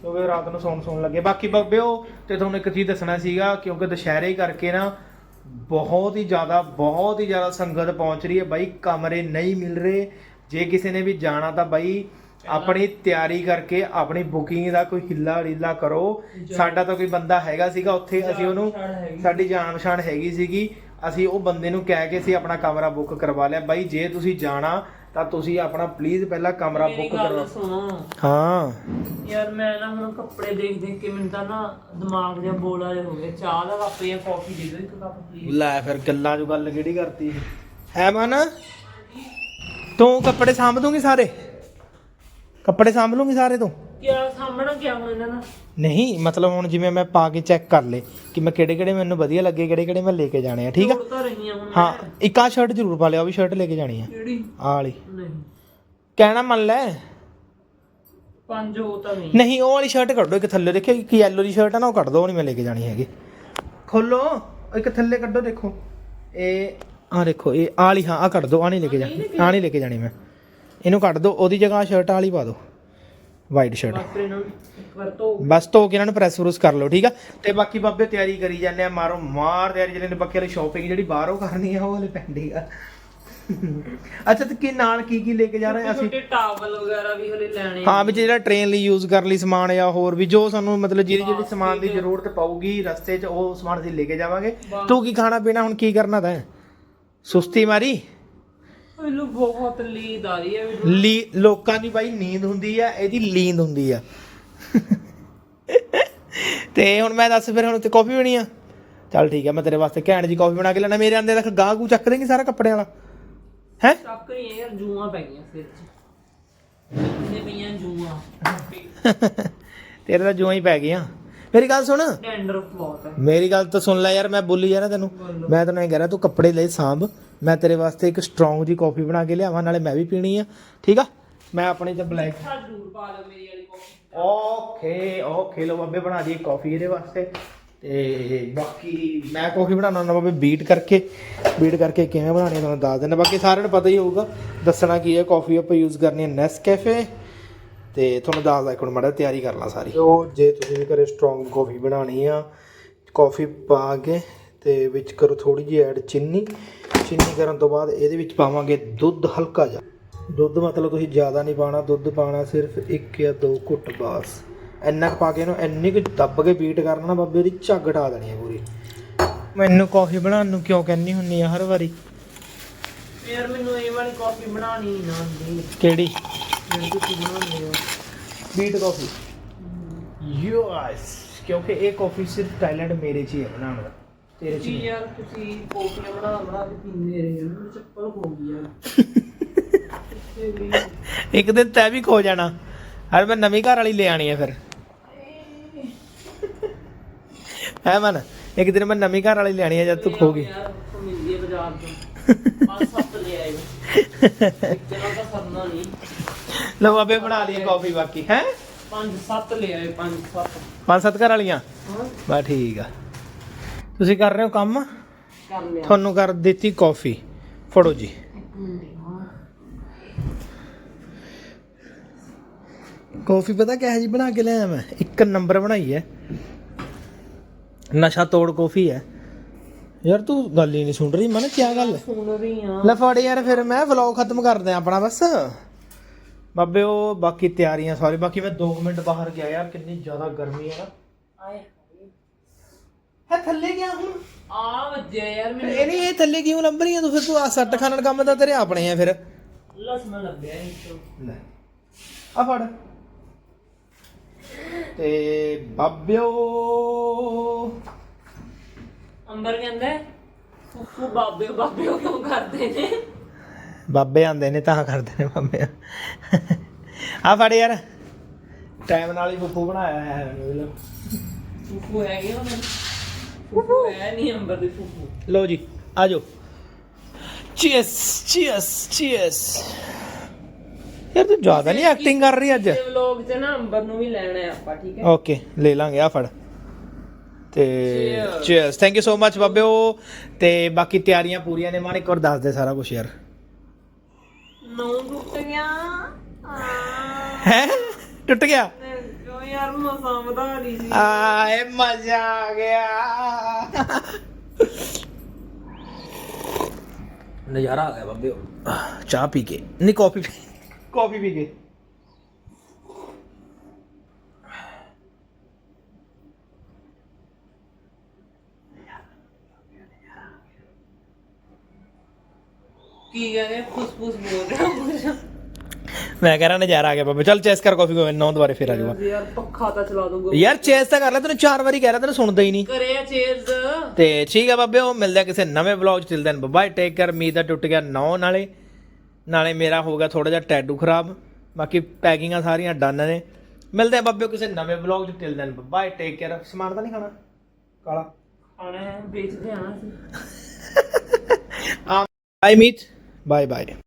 ਕਿਉਂਕਿ ਰਾਤ ਨੂੰ ਸੌਣ ਸੌਣ ਲੱਗੇ। ਬਾਕੀ ਬੱਬਿਓ ਤੇ ਤੁਹਾਨੂੰ ਇੱਕ ਚੀਜ਼ ਦੱਸਣਾ ਸੀਗਾ ਕਿਉਂਕਿ ਦੁਸ਼ਹਿਰੇ ਕਰਕੇ ਨਾ ਬਹੁਤ ਹੀ ਜ਼ਿਆਦਾ ਬਹੁਤ ਹੀ ਜ਼ਿਆਦਾ ਸੰਗਤ ਪਹੁੰਚ ਰਹੀ ਹੈ ਬਾਈ। ਕਮਰੇ ਨਹੀਂ ਮਿਲ ਰਹੇ। ਜੇ ਕਿਸੇ ਨੇ ਵੀ ਜਾਣਾ ਤਾਂ ਬਾਈ ਆਪਣੀ ਤਿਆਰੀ ਕਰਕੇ ਆਪਣੀ ਬੁਕਿੰਗ ਦਾ ਕੋਈ ਹਿੱਲਾ ਢਿੱਲਾ ਕਰੋ। ਸਾਡਾ ਤਾਂ ਕੋਈ ਬੰਦਾ ਹੈਗਾ ਸੀਗਾ ਉੱਥੇ ਅਸੀਂ ਉਹਨੂੰ ਸਾਡੀ ਜਾਣ ਪਛਾਣ ਹੈਗੀ ਸੀਗੀ। ਅਸੀਂ ਉਹ ਬੰਦੇ ਨੂੰ ਕਹਿ ਕੇ ਅਸੀਂ ਆਪਣਾ ਕਮਰਾ ਬੁੱਕ ਕਰਵਾ ਲਿਆ। ਬਾਈ ਜੇ ਤੁਸੀਂ ਜਾਣਾ ਤਾਂ ਤੁਸੀਂ ਆਪਣਾ ਪਲੀਜ਼ ਪਹਿਲਾਂ ਕਮਰਾ ਮੇਰੀ ਬੁੱਕ ਕਰਵਾ। ਹਾਂ। ਯਾਰ ਮੈਂ ਨਾ ਹੁਣ ਕੱਪੜੇ ਦੇਖ ਦੇਖ ਕੇ ਮੈਨੂੰ ਤਾਂ ਨਾ ਦਿਮਾਗ ਜਿਹਾ ਬੋਲਾ ਜਿਹਾ ਹੋ ਗਿਆ ਚਾਹ ਦਾ ਕੱਪ ਜਾਂ ਕਾਫੀ ਦੇ ਦਿਓ ਇੱਕ ਕੱਪ ਪਲੀਜ਼ ਲੈ ਫਿਰ ਗੱਲਾਂ ਜੋ ਗੱਲ ਕਿਹੜੀ ਕਰਤੀ? ਹੈ ਮਨ? ਤੂੰ ਕੱਪੜੇ ਸਾਂਭ ਦੂੰਗੀ ਸਾਰੇ? ਕੱਪੜੇ ਸਾਂਭ ਲੂੰਗੀ ਸਾਰੇ ਤੂੰ? ਕਿਆ ਸਾਹਮਣਾ ਕਿਆ ਹੁਣ ਇਹਨਾਂ ਦਾ ਨਹੀਂ ਮਤਲਬ ਹੁਣ ਜਿਵੇਂ ਮੈਂ ਪਾ ਕੇ ਚੈੱਕ ਕਰ ਲੇ ਕਿ ਮੈਂ ਕਿਹੜੇ ਕਿਹੜੇ ਮੈਨੂੰ ਵਧੀਆ ਲੱਗੇ ਕਿਹੜੇ ਕਿਹੜੇ ਮੈਂ ਲੈ ਕੇ ਜਾਣੇ ਆ ਠੀਕ ਆ? ਜੋੜ ਤਾਂ ਰਹੀਆਂ ਹੁਣ ਹਾਂ ਇੱਕ ਆ ਸ਼ਰਟ ਜ਼ਰੂਰ ਪਾ ਲਿਆ ਉਹ ਵੀ ਸ਼ਰਟ ਲੈ ਕੇ ਜਾਣੀ ਆ। ਕਿਹੜੀ? ਆਹ ਵਾਲੀ। ਨਹੀਂ। ਕਹਿਣਾ ਮੰਨ ਲੈ। ਪੰਜ ਹੋ ਤਾਂ ਨਹੀਂ। ਨਹੀਂ ਉਹ ਵਾਲੀ ਸ਼ਰਟ ਕੱਢੋ ਇੱਕ ਥੱਲੇ ਦੇਖਿਓ ਇੱਕ ਯੈਲੋ ਦੀ ਸ਼ਰਟ ਆ ਨਾ ਉਹ ਕੱਢ ਦੋ ਉਹ ਨਹੀਂ ਮੈਂ ਲੈ ਕੇ ਜਾਣੀ ਹੈਗੀ। ਖੋਲੋ ਇੱਕ ਥੱਲੇ ਕੱਢੋ ਦੇਖੋ। ਇਹ ਆਹ ਦੇਖੋ ਇਹ ਆਹ ਵਾਲੀ ਹਾਂ ਆ ਕੱਢ ਦੋ ਆ ਨਹੀਂ ਲੈ ਕੇ ਜਾਣੀ ਆ ਨਹੀਂ ਲੈ ਕੇ ਜਾਣੀ ਮੈਂ। ਇਹਨੂੰ ਕੱਢ ਦੋ ਉਹਦੀ ਜਗ੍ਹਾ ਸ਼ਰਟ ਵਾਲੀ ਪਾ ਦੋ। ਵਾਈਟ ਸ਼ਰਟ ਬਸ ਧੋ ਕੇ ਇਹਨਾਂ ਨੂੰ ਪ੍ਰੈਸ ਪ੍ਰੂਸ ਕਰ ਲਓ ਠੀਕ ਆ? ਤੇ ਬਾਕੀ ਬਾਬੇ ਤਿਆਰੀ ਕਰੀ ਜਾਂਦੇ ਆ ਮਾਰੋ ਮਾਰ ਤਿਆਰੀ ਜਿਹੜੇ ਨੇ ਬਾਕੀ ਵਾਲੀ ਸ਼ਾਪਿੰਗ ਜਿਹੜੀ ਬਾਹਰੋਂ ਕਰਨੀ ਆ ਉਹ ਹਲੇ ਪੈਂਡਿੰਗ ਆ। ਅੱਛਾ ਤੇ ਕੀ ਨਾਲ ਕੀ ਕੀ ਲੈ ਕੇ ਜਾ ਰਹੇ ਆ ਅਸੀਂ? ਛੋਟੇ ਟਾਵਲ ਵਗੈਰਾ ਵੀ ਹਲੇ ਲੈਣੇ ਹਾਂ ਵਿੱਚ ਜਿਹੜਾ ਟ੍ਰੇਨ ਲਈ ਯੂਜ਼ ਕਰਨ ਲਈ ਸਮਾਨ ਜਾਂ ਹੋਰ ਵੀ ਜੋ ਸਾਨੂੰ ਮਤਲਬ ਜਿਹੜੀ ਜਿਹੜੀ ਸਮਾਨ ਦੀ ਜ਼ਰੂਰਤ ਪਊਗੀ ਰਸਤੇ 'ਚ ਉਹ ਸਮਾਨ ਅਸੀਂ ਲੈ ਕੇ ਜਾਵਾਂਗੇ। ਤੂੰ ਕੀ ਖਾਣਾ ਪੀਣਾ ਹੁਣ ਕੀ ਕਰਨਾ ਤੈਂ? ਸੁਸਤੀ ਮਾਰੀ? ਮੈਨੂੰ ਬਹੁਤ ਲੀਦ ਆ ਰਹੀ ਹੈ ਮੈਨੂੰ। ਲੀ ਲੋਕਾਂ ਦੀ ਬਾਈ ਨੀਂਦ ਹੁੰਦੀ ਆ ਇਹਦੀ ਲੀਂਦ ਹੁੰਦੀ ਆ। ਤੇ ਹੁਣ ਮੈਂ ਦੱਸ ਫਿਰ ਹੁਣ ਤੇ ਕਾਫੀ ਬਣੀ ਆ। ਚੱਲ ਠੀਕ ਆ ਮੈਂ ਤੇਰੇ ਵਾਸਤੇ ਘੈਂਟ ਜੀ ਕਾਫੀ ਬਣਾ ਕੇ ਲੈਣਾ। ਮੇਰੇ ਆਂਦੇ ਤੱਕ ਗਾਹ ਗੂ ਚੱਕ ਦੇਂਗੀ ਸਾਰਾ ਕੱਪੜਿਆਂ ਵਾਲਾ। ਹੈ? ਚੱਕ ਨਹੀਂ ਹੈ ਯਾਰ ਜੂਆਂ ਪੈ ਗਈਆਂ ਸਿਰ 'ਚ। ਇੰਨੇ ਪਈਆਂ ਜੂਆਂ? ਤੇਰੇ ਤਾਂ ਜੂਆਂ ਹੀ ਪੈ ਗਈਆਂ। ਮੇਰੀ ਗੱਲ ਸੁਣ। ਟੈਂਡਰ ਬਹੁਤ ਹੈ। ਮੇਰੀ ਗੱਲ ਤਾਂ ਸੁਣ ਲੈ ਯਾਰ ਮੈਂ ਬੋਲੀ ਜਾ ਨਾ ਤੈਨੂੰ। ਮੈਂ ਤੈਨੂੰ ਇਹ ਕਹਿ ਰਿਹਾ ਤੂੰ ਕੱਪੜੇ ਲੈ ਸਾਂਭ। ਮੈਂ ਤੇਰੇ ਵਾਸਤੇ ਇੱਕ ਸਟਰੋਂਗ ਜੀ ਕਾਫੀ ਬਣਾ ਕੇ ਲਿਆਵਾਂ ਨਾਲੇ ਮੈਂ ਵੀ ਪੀਣੀ ਆ ਠੀਕ ਆ? ਮੈਂ ਆਪਣੀ ਤੇ ਬਲੈਕ ਜ਼ਰੂਰ ਪਾ ਲਓ ਮੇਰੀ ਵਾਲੀ ਕਾਫੀ ਓਕੇ ਓਕੇ ਲੋ ਬਾਬੇ ਬਣਾ ਦੀ ਕਾਫੀ ਇਹਦੇ ਵਾਸਤੇ। ਤੇ ਬਾਕੀ ਮੈਂ ਕਾਫੀ ਬਣਾਉਣਾ ਹੁੰਦਾ ਬਾਬੇ ਬੀਟ ਕਰਕੇ। ਬੀਟ ਕਰਕੇ ਕਿਵੇਂ ਬਣਾਉਣੀ ਤੁਹਾਨੂੰ ਦੱਸ ਦਿੰਦਾ। ਬਾਕੀ ਸਾਰਿਆਂ ਨੂੰ ਪਤਾ ਹੀ ਹੋਊਗਾ ਦੱਸਣਾ ਕੀ ਹੈ ਕਾਫੀ ਆਪਾਂ ਯੂਜ਼ ਕਰਨੀ ਹੈ ਨੈਸਕੈਫੇ ਤੇ ਤੁਹਾਨੂੰ ਦੱਸਦਾ ਇੱਕ ਮਿੰਟ ਮਾੜਾ ਤਿਆਰੀ ਕਰ ਲਾਂ ਸਾਰੀ। ਉਹ ਜੇ ਤੁਸੀਂ ਵੀ ਘਰੇ ਸਟਰੋਂਗ ਕਾਫੀ ਬਣਾਉਣੀ ਆ ਕਾਫੀ ਪਾ ਕੇ ਤੇ ਵਿੱਚ ਕਰੋ ਥੋੜੀ ਜਿਹੀ ਐਡ ਚੀਨੀ। ਚੀਨੀ ਕਰਨ ਤੋਂ ਬਾਅਦ ਇਹਦੇ ਵਿੱਚ ਪਾਵਾਂਗੇ ਦੁੱਧ ਹਲਕਾ ਜਿਹਾ। ਦੁੱਧ ਮਤਲਬ ਤੁਸੀਂ ਜ਼ਿਆਦਾ ਨਹੀਂ ਪਾਣਾ ਦੁੱਧ ਪਾਣਾ ਸਿਰਫ 1 ਜਾਂ 2 ਘੁੱਟ ਬਾਸ। ਇੰਨਾ ਪਾ ਕੇ ਇਹਨੂੰ ਇੰਨੀ ਕੁ ਦੱਬ ਕੇ ਬੀਟ ਕਰਨਾ ਨਾ ਬਾਬੇ ਉਹਦੀ ਝੱਗ ਢਾ ਦੇਣੀ ਹੈ ਪੂਰੀ। ਮੈਨੂੰ ਕਾਫੀ ਬਣਾਉਣ ਨੂੰ ਕਿਉਂ ਕਹਿੰਨੀ ਹੁੰਨੀ ਆ ਹਰ ਵਾਰੀ? ਯਾਰ ਮੈਨੂੰ ਇਹ ਵਾਲੀ ਕਾਫੀ ਬਣਾਉਣੀ ਨਹੀਂ ਨਾ ਆਉਂਦੀ। ਕਿਹੜੀ? ਜਿਹੜੀ ਤੁਸੀਂ ਬਣਾਉਂਦੇ ਹੋ। ਬੀਟ ਕਾਫੀ ਯੈਸ ਕਿਉਂਕਿ ਇਹ ਕਾਫੀ ਸਿਰਫ ਟੈਲੈਂਟ ਮੇਰੇ 'ਚ ਹੀ ਹੈ ਬਣਾਉਣ ਦਾ। ਤੇਰੇ 'ਚ ਜੀ ਨਹੀਂ। ਯਾਰ ਤੁਸੀਂ ਕਾਫੀਆਂ ਬਣਾ ਬਣਾ ਕੇ ਪੀਂਦੇ ਰਹੇ ਹੋ ਮੈਨੂੰ ਚੱਪਲ ਹੋ ਗਈ ਯਾਰ। ਕਿੱਥੇ ਗਈ? ਇੱਕ ਦਿਨ ਤੈ ਵੀ ਖੋ ਜਾਣਾ। ਹਰ ਮੈਂ ਨਵੀਂ ਘਰ ਵਾਲੀ ਲੈ ਆਣੀ ਹੈ ਫਿਰ। ਹੈ ਮਨ ਇੱਕ ਦਿਨ ਮੈਂ ਨਵੀਂ ਘਰ ਵਾਲੀ ਲੈਣੀ ਹੈ ਜਦ ਤੂੰ ਖੋ ਗਈ। ਯਾਰ ਉੱਥੋਂ ਮਿਲਦੀ ਹੈ ਬਾਜ਼ਾਰ ਤੋਂ। ਪੰਜ ਸੱਤ ਲੈ ਆਏ। ਇੱਕ ਦਿਨ ਤਾਂ ਸਰਨਾ ਨਹੀਂ। ਲਓ ਬਾਬੇ ਬਣਾ ਲਈ ਕਾਫੀ ਬਾਕੀ ਹੈ? ਪੰਜ ਸੱਤ ਲੈ ਆਏ ਪੰਜ ਸੱਤ। ਪੰਜ ਸੱਤ ਘਰ ਵਾਲੀਆਂ? ਹਾਂ। ਬਸ ਠੀਕ ਆ। ਤੁਸੀਂ ਕਰ ਰਹੇ ਹੋ ਕੰਮ? ਕਰ ਲਿਆ ਤੁਹਾਨੂੰ ਕਰ ਦਿੱਤੀ ਕਾਫੀ। ਫੜੋ ਜੀ। ਕਾਫੀ ਪਤਾ ਕਿਹੋ ਜੀ ਬਣਾ ਕੇ ਲਿਆਇਆ ਮੈਂ ਇੱਕ ਨੰਬਰ ਬਣਾਈ ਹੈ। ਨਸ਼ਾ ਤੋੜ ਕਾਫੀ ਹੈ। ਯਾਰ ਤੂੰ ਗੱਲ ਹੀ ਨਹੀਂ ਸੁਣ ਰਹੀ ਮਨ ਕੀ ਗੱਲ ਸੁਣ ਰਹੀ ਆ ਲੈ ਫੜ ਯਾਰ ਫਿਰ ਮੈਂ ਵਲੌਗ ਖਤਮ ਕਰਦੇ ਆ ਆਪਣਾ ਬਸ। ਬਾਬੇ ਉਹ ਬਾਕੀ ਤਿਆਰੀਆਂ ਸਾਰੀ ਬਾਕੀ ਮੈਂ 2 ਮਿੰਟ ਬਾਹਰ ਗਿਆ ਯਾਰ ਕਿੰਨੀ ਜ਼ਿਆਦਾ ਗਰਮੀ ਹੈ ਨਾ। ਆਏ। ਹੈ ਥੱਲੇ ਗਿਆ ਹੁਣ ਆ ਵੱਜਿਆ ਯਾਰ ਮੈਨੂੰ ਇਹ ਨਹੀਂ ਇਹ ਥੱਲੇ ਕਿਉਂ ਲੱਭ ਰਹੀ ਆ ਤੂੰ? ਫਿਰ ਤੂੰ ਆ ਸੱਟ ਖਾਣ ਕੰਮ ਤਾਂ ਤੇਰੇ ਆਪਣੇ ਆ ਫਿਰ। ਲਸਣ ਤੋਂ ਲੈ। ਆ ਫੜ। ਤੇ ਬਾਬਿਓ। ਅੰਬਰ ਕਹਿੰਦਾ ਫੁੱਫੂ ਬਾਬੇ ਬਾਬੇ ਕਿਉਂ ਕਰਦੇ ਨੇ? ਬਾਬੇ ਆਂਦੇ ਨੇ ਤਾਂ ਕਰਦੇ ਨੇ ਬਾਬੇ। ਆ ਫੜ ਯਾਰ। ਟਾਈਮ ਨਾਲ ਹੀ ਫੁੱਫੂ ਬਣਾਇਆ ਹੈ ਇਹਨੂੰ ਫੁੱਫੂ ਹੈਗੇ ਉਹਨਾਂ ਫੁੱਫੂ। ਹੈ ਨਹੀਂ ਅੰਬਰ ਦੇ ਫੁੱਫੂ। ਲੋ ਜੀ ਆ ਜਾਓ। ਚੀਅਰਸ ਚੀਅਰਸ ਚੀਅਰਸ ਯਾਰ ਤੂੰ ਜ਼ਿਆਦਾ ਨਹੀਂ ਐਕਟਿੰਗ ਕਰ ਰਹੀ ਅੱਜ? ਤੇ ਵਲੌਗ 'ਚ ਨਾ ਅੰਬਰ ਨੂੰ ਵੀ ਲੈਣਾ ਹੈ ਆਪਾਂ ਠੀਕ ਹੈ? ਓਕੇ ਲੈ ਲਾਂਗੇ ਆ ਫੜ। ਤੇ. Cheers thank you so much ਬਾਬਿਓ। ਤੇ ਬਾਕੀ ਤਿਆਰੀਆਂ ਪੂਰੀਆਂ ਨੇ ਮਾਨ ਇੱਕ ਵਾਰ ਦੱਸ ਦੇ ਸਾਰਾ ਕੁਝ ਯਾਰ। ਨੌ ਟੁੱਟ ਗਿਆ। ਆ ਹੈ? ਟੁੱਟ ਗਿਆ? ਜੋ ਯਾਰ ਮਸਾਂ ਵਧਾ ਰਹੀ ਸੀ ਆਏ ਮਜ਼ਾ ਆ ਗਿਆ ਨਜ਼ਾਰਾ ਆ ਗਿਆ ਬਾਬਿਓ ਚਾਹ ਪੀ ਕੇ ਨਹੀਂ ਕਾਫੀ ਕਾਫੀ ਪੀ ਕੇ ਕੀ ਕਹਿੰਦੇ ਫੁੱਸ-ਫੁੱਸ ਬੋਲ ਰਿਹਾ ਮੁਝੇ ਮੈਂ ਕਹਿ ਰਿਹਾ ਨਜ਼ਾਰਾ ਆ ਗਿਆ ਬਾਬਾ। ਚੱਲ ਚੈਸ ਕਰ ਕਾਫੀ ਕੋ ਨੌ ਦੁਬਾਰੇ ਫਿਰ ਆ ਜਾਊਗਾ। ਯਾਰ ਪੱਖਾ ਤਾਂ ਚਲਾ ਦੂੰਗਾ ਯਾਰ ਚੈਸ ਤਾਂ ਕਰ ਲੈ ਤੈਨੂੰ ਚਾਰ ਵਾਰੀ ਕਹਿ ਰਿਹਾ ਤੈਨੂੰ ਸੁਣਦਾ ਹੀ ਨਹੀਂ। ਕਰੇ ਆ ਚੇਅਰਸ ਤੇ ਠੀਕ ਹੈ ਬਾਬੇ ਉਹ ਮਿਲਦੇ ਆ ਕਿਸੇ ਨਵੇਂ ਵਲੌਗ ਚ। ਦੈਨ ਬਾਏ ਟੇਕ ਕੇਅਰ ਮੀ ਦਾ ਟੁੱਟ ਗਿਆ ਨੌ ਨਾਲੇ। ਨਾਲੇ ਮੇਰਾ ਹੋ ਗਿਆ ਥੋੜਾ ਜਿਹਾ ਟੈਟੂ ਖਰਾਬ। ਬਾਕੀ ਪੈਕਿੰਗਾਂ ਸਾਰੀਆਂ ਡਨ ਨੇ। ਮਿਲਦੇ ਆ ਬਾਬੇ ਕਿਸੇ ਨਵੇਂ ਵਲੌਗ ਚ। ਦੈਨ ਬਾਏ ਟੇਕ ਕੇਅਰ ਸਮਾਨ ਤਾਂ ਨਹੀਂ ਖਾਣਾ? ਕਾਲਾ। ਆਣਾ ਵੇਚਦੇ ਆਣਾ ਸੀ ਬਾਏ ਮੀਤ ਬਾਏ ਬਾਏ